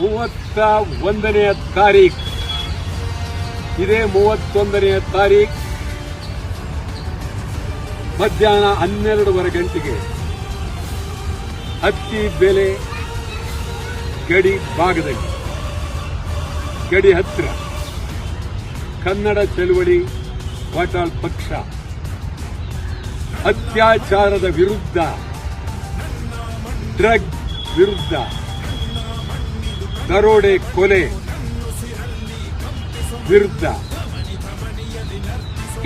ಮೂವತ್ತ ಒಂದನೆಯ ತಾರೀಖು. ಇದೇ ಮೂವತ್ತೊಂದನೆಯ ತಾರೀಖು. ಮಧ್ಯಾಹ್ನ ಹನ್ನೆರಡೂವರೆ ಗಂಟೆಗೆ ಹತ್ತಿ ಬೆಲೆ ಗಡಿ ಭಾಗದಲ್ಲಿ. ಗಡಿ ಹತ್ತಿರ ಕನ್ನಡ ಚಳುವಳಿ ವಾಟಾಳ್ ಪಕ್ಷ. ಅತ್ಯಾಚಾರದ ವಿರುದ್ಧ, ಡ್ರಗ್ ವಿರುದ್ಧ. ದರೋಡೆ ಕೊಲೆ ವಿರುದ್ಧ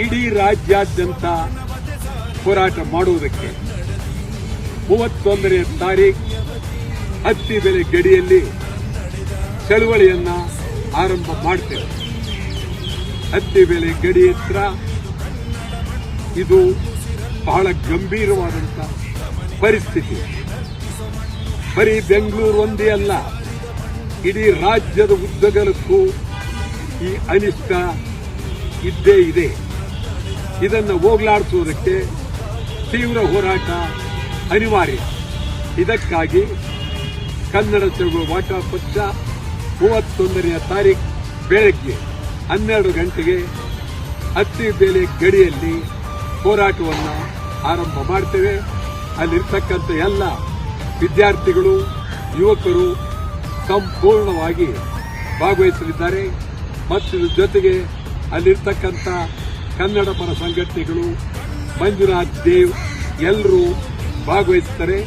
ಇಡೀ ರಾಜ್ಯಾದ್ಯಂತ ಹೋರಾಟ ಮಾಡುವುದಕ್ಕೆ ಮೂವತ್ತೊಂದನೇ ತಾರೀಖು ಹತ್ತಿ ಬೆಲೆ ಗಡಿಯಲ್ಲಿ ಚಳುವಳಿಯನ್ನ ಆರಂಭ ಮಾಡ್ತೇವೆ. ಹತ್ತಿ ಬೆಲೆ ಗಡಿ ಹತ್ರ ಇದು ಬಹಳ ಗಂಭೀರವಾದಂಥ ಪರಿಸ್ಥಿತಿ. ಬರೀ ಬೆಂಗಳೂರು ಒಂದೇ ಅಲ್ಲ ಇಡೀ ರಾಜ್ಯದ ಉದ್ದಗಲಕ್ಕೂ ಈ ಅನಿಷ್ಟ ಇದ್ದೇ ಇದೆ. ಇದನ್ನು ಹೋಗ್ಲಾಡಿಸುವುದಕ್ಕೆ ತೀವ್ರ ಹೋರಾಟ ಅನಿವಾರ್ಯ. ಇದಕ್ಕಾಗಿ ಕನ್ನಡ ವಾಟಾ ಪಕ್ಷ ಮೂವತ್ತೊಂದನೆಯ ತಾರೀಕು ಬೆಳಗ್ಗೆ ಹನ್ನೆರಡು ಗಂಟೆಗೆ ಹತ್ತಿ ಬೆಲೆ ಗಡಿಯಲ್ಲಿ ಹೋರಾಟವನ್ನು ಆರಂಭ ಮಾಡ್ತೇವೆ. ಅಲ್ಲಿರ್ತಕ್ಕಂಥ ಎಲ್ಲ ವಿದ್ಯಾರ್ಥಿಗಳು, ಯುವಕರು ಸಂಪೂರ್ಣವಾಗಿ ಭಾಗವಹಿಸಲಿದ್ದಾರೆ ಮತ್ತು ಇದ್ರ ಜೊತೆಗೆ ಅಲ್ಲಿರ್ತಕ್ಕಂಥ ಕನ್ನಡ ಪರ ಸಂಘಟನೆಗಳು ಮಂಜುನಾಥ್ ದೇವ್ ಎಲ್ಲರೂ ಭಾಗವಹಿಸ್ತಾರೆ.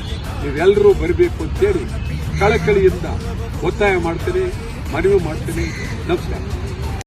ನೀವೆಲ್ಲರೂ ಬರಬೇಕು ಅಂತೇಳಿ ಕಳಕಳಿಯಿಂದ ಒತ್ತಾಯ ಮಾಡ್ತೇನೆ, ಮನವಿ ಮಾಡ್ತೇನೆ. ನಮಸ್ಕಾರ.